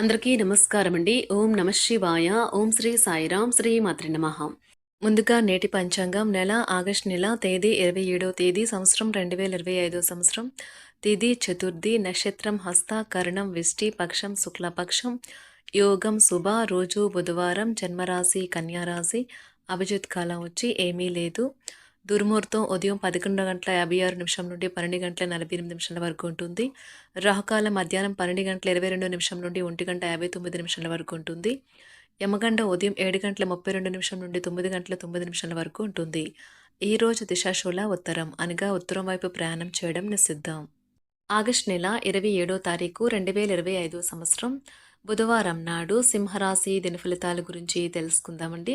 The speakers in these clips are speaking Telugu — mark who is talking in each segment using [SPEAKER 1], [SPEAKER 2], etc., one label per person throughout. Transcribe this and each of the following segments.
[SPEAKER 1] అందరికీ నమస్కారం అండి ఓం నమ శివాయ. ఓం శ్రీ సాయిరాం శ్రీ మాతృ నమ. ముందుగా నేటి పంచాంగం నెల ఆగస్టు నెల తేదీ ఇరవై ఏడో తేదీ సంవత్సరం రెండు వేల ఇరవై ఐదో సంవత్సరం. తేదీ చతుర్థి నక్షత్రం హస్త కరణం విష్టి పక్షం శుక్లపక్షం. యోగం శుభ రోజు బుధవారం జన్మరాశి కన్యారాశి. అభిజిత్ కాలం వచ్చి ఏమీ లేదు. దుర్ముహూర్తం ఉదయం పదకొండు గంటల యాభై ఆరు నిమిషం నుండి పన్నెండు గంటల నలభై ఎనిమిది నిమిషాల వరకు ఉంటుంది. రాహుకాలం మధ్యాహ్నం పన్నెండు గంటల ఇరవై రెండు నిమిషం నుండి ఒంటి గంట యాభై తొమ్మిది నిమిషాల వరకు ఉంటుంది. యమగండ ఉదయం ఏడు గంటల ముప్పై రెండు నిమిషం నుండి తొమ్మిది గంటల తొమ్మిది నిమిషాల వరకు ఉంటుంది. ఈ రోజు దిశాశూల ఉత్తరం అనగా ఉత్తరం వైపు ప్రయాణం చేయడం నిషిద్ధం. ఆగస్ట్ నెల ఇరవై ఏడో తారీఖు రెండు వేల ఇరవై ఐదో సంవత్సరం. బుధవారం నాడు సింహరాశి దిన ఫలితాల గురించి తెలుసుకుందామండి.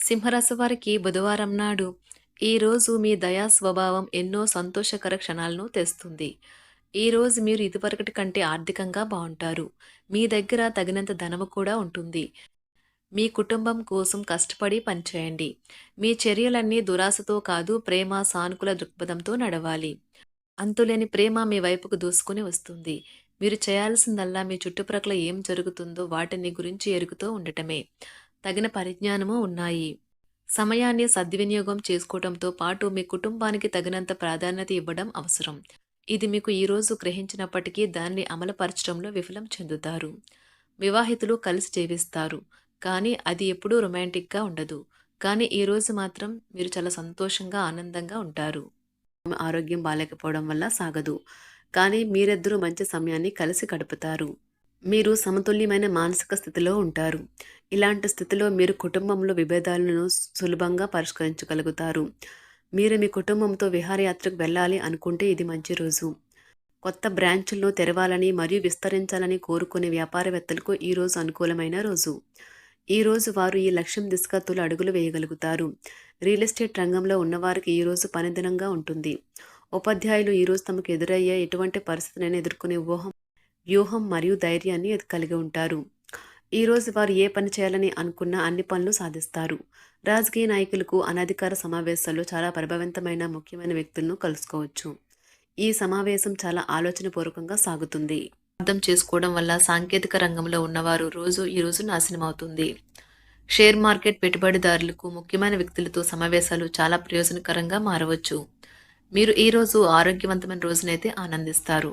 [SPEAKER 1] సింహరాశి వారికి బుధవారం నాడు ఈరోజు మీ దయా స్వభావం ఎన్నో సంతోషకర క్షణాలను తెస్తుంది. ఈరోజు మీరు ఇదివరకటి కంటే ఆర్థికంగా బాగుంటారు. మీ దగ్గర తగినంత ధనము కూడా ఉంటుంది. మీ కుటుంబం కోసం కష్టపడి పనిచేయండి. మీ చర్యలన్నీ దురాశతో కాదు ప్రేమ సానుకూల దృక్పథంతో నడవాలి. అంతులేని ప్రేమ మీ వైపుకు దూసుకుని వస్తుంది. మీరు చేయాల్సిందల్లా మీ చుట్టుప్రక్కల ఏం జరుగుతుందో వాటిని గురించి ఎరుగుతూ ఉండటమే. తగిన పరిజ్ఞానము ఉన్నాయి. సమయాన్ని సద్వినియోగం చేసుకోవడంతో పాటు మీ కుటుంబానికి తగినంత ప్రాధాన్యత ఇవ్వడం అవసరం. ఇది మీకు ఈరోజు గ్రహించినప్పటికీ దాన్ని అమలుపరచడంలో విఫలం చెందుతారు. వివాహితులు కలిసి జీవిస్తారు. కానీ అది ఎప్పుడూ రొమాంటిక్గా ఉండదు. కానీ ఈరోజు మాత్రం మీరు చాలా సంతోషంగా ఆనందంగా ఉంటారు. ఆరోగ్యం బాగాలేకపోవడం వల్ల సాగదు. కానీ మీరిద్దరూ మంచి సమయాన్ని కలిసి గడుపుతారు. మీరు సమతుల్యమైన మానసిక స్థితిలో ఉంటారు. ఇలాంటి స్థితిలో మీరు కుటుంబంలో విభేదాలను సులభంగా పరిష్కరించగలుగుతారు. మీరు మీ కుటుంబంతో విహారయాత్రకు వెళ్ళాలి అనుకుంటే ఇది మంచి రోజు. కొత్త బ్రాంచులను తెరవాలని మరియు విస్తరించాలని కోరుకునే వ్యాపారవేత్తలకు ఈరోజు అనుకూలమైన రోజు. ఈ రోజు వారు ఈ లక్ష్యం దిశగా తొలి అడుగులు వేయగలుగుతారు. రియల్ ఎస్టేట్ రంగంలో ఉన్నవారికి ఈరోజు పనిదినంగా ఉంటుంది. ఉపాధ్యాయులు ఈరోజు తమకు ఎదురయ్యే ఎటువంటి పరిస్థితినైనా ఎదుర్కొనే ఊహం వ్యూహం మరియు ధైర్యాన్ని కలిగి ఉంటారు. ఈరోజు వారు ఏ పని చేయాలని అనుకున్న అన్ని పనులు సాధిస్తారు. రాజకీయ నాయకులకు అనధికార సమావేశాల్లో చాలా ప్రభావవంతమైన ముఖ్యమైన వ్యక్తులను కలుసుకోవచ్చు. ఈ సమావేశం చాలా ఆలోచనపూర్వకంగా సాగుతుంది. అర్థం చేసుకోవడం వల్ల సాంకేతిక రంగంలో ఉన్నవారు రోజు ఈ రోజు నాశనం అవుతుంది షేర్ మార్కెట్ పెట్టుబడిదారులకు ముఖ్యమైన వ్యక్తులతో సమావేశాలు చాలా ప్రయోజనకరంగా మారవచ్చు. మీరు ఈరోజు ఆరోగ్యవంతమైన రోజునైతే ఆనందిస్తారు.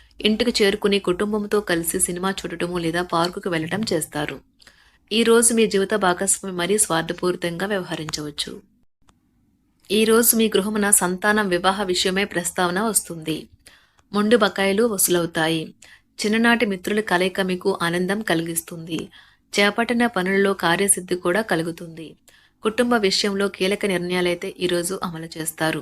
[SPEAKER 1] ఇంటికి చేరుకుని కుటుంబంతో కలిసి సినిమా చూడటము లేదా పార్కుకు వెళ్ళటం చేస్తారు. ఈ రోజు మీ జీవిత భాగస్వామి మరీ స్వార్థపూరితంగా వ్యవహరించవచ్చు. ఈ రోజు మీ గృహమున సంతానం వివాహ విషయమే ప్రస్తావన వస్తుంది. మొండు బకాయిలు వసూలవుతాయి. చిన్ననాటి మిత్రుల కలయిక మీకు ఆనందం కలిగిస్తుంది. చేపట్టిన పనులలో కార్యసిద్ధి కూడా కలుగుతుంది. కుటుంబ విషయంలో కీలక నిర్ణయాలైతే ఈరోజు అమలు చేస్తారు.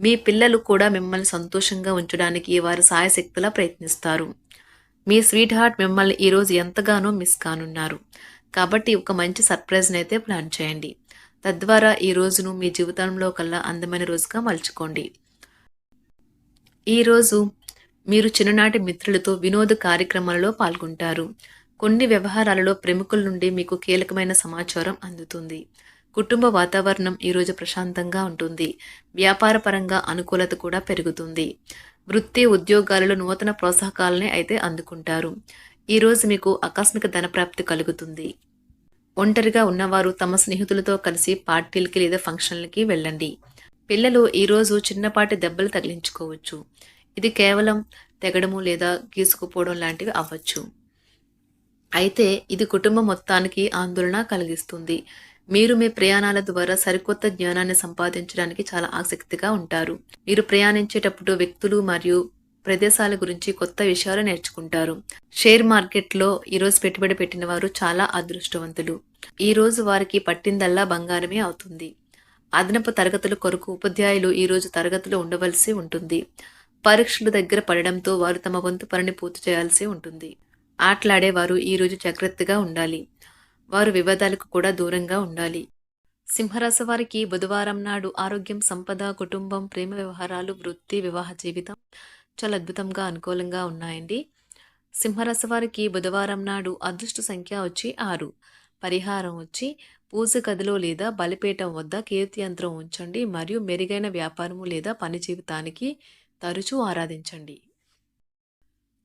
[SPEAKER 1] మీ పిల్లలు కూడా మిమ్మల్ని సంతోషంగా ఉంచడానికి వారు సాయశక్తులా ప్రయత్నిస్తారు. మీ స్వీట్ హార్ట్ మిమ్మల్ని ఈరోజు ఎంతగానో మిస్ కానున్నారు. కాబట్టి ఒక మంచి సర్ప్రైజ్ని అయితే ప్లాన్ చేయండి. తద్వారా ఈ రోజును మీ జీవితంలో కల్లా అందమైన రోజుగా మలుచుకోండి. ఈరోజు మీరు చిన్ననాటి మిత్రులతో వినోద కార్యక్రమాలలో పాల్గొంటారు. కొన్ని వ్యవహారాలలో ప్రముఖుల నుండి మీకు కీలకమైన సమాచారం అందుతుంది. కుటుంబ వాతావరణం ఈరోజు ప్రశాంతంగా ఉంటుంది. వ్యాపారపరంగా అనుకూలత కూడా పెరుగుతుంది. వృత్తి ఉద్యోగాలలో నూతన ప్రోత్సాహకాలని అయితే అందుకుంటారు. ఈరోజు మీకు ఆకస్మిక ధనప్రాప్తి కలుగుతుంది. ఒంటరిగా ఉన్నవారు తమ స్నేహితులతో కలిసి పార్టీలకి లేదా ఫంక్షన్లకి వెళ్ళండి. పిల్లలు ఈరోజు చిన్నపాటి దెబ్బలు తగిలించుకోవచ్చు. ఇది కేవలం తెగడము లేదా గీసుకుపోవడం లాంటివి అవ్వచ్చు. అయితే ఇది కుటుంబం మొత్తానికి ఆందోళన కలిగిస్తుంది. మీరు మీ ప్రయాణాల ద్వారా సరికొత్త జ్ఞానాన్ని సంపాదించడానికి చాలా ఆసక్తిగా ఉంటారు. మీరు ప్రయాణించేటప్పుడు వ్యక్తులు మరియు ప్రదేశాల గురించి కొత్త విషయాలు నేర్చుకుంటారు. షేర్ మార్కెట్లో ఈరోజు పెట్టుబడి పెట్టిన వారు చాలా అదృష్టవంతులు. ఈ రోజు వారికి పట్టిందల్లా బంగారమే అవుతుంది. అదనపు తరగతుల కొరకు ఉపాధ్యాయులు ఈరోజు తరగతులు ఉండవలసి ఉంటుంది. పరీక్షలు దగ్గర పడడంతో వారు తమ వంతు పనిని పూర్తి చేయాల్సి ఉంటుంది. ఆటలాడేవారు ఈరోజు జాగ్రత్తగా ఉండాలి. వారు వివాదాలకు కూడా దూరంగా ఉండాలి. సింహరాశి వారికి బుధవారం నాడు ఆరోగ్యం సంపద కుటుంబం ప్రేమ వ్యవహారాలు వృత్తి వివాహ జీవితం చాలా అద్భుతంగా అనుకూలంగా ఉన్నాయండి. సింహరాశి వారికి బుధవారం నాడు అదృష్ట సంఖ్య వచ్చి ఆరు. పరిహారం వచ్చి పూజ గదిలో లేదా బలిపీఠం వద్ద కీర్తి యంత్రం ఉంచండి. మరియు మెరుగైన వ్యాపారము లేదా పని జీవితానికి తరచూ ఆరాధించండి.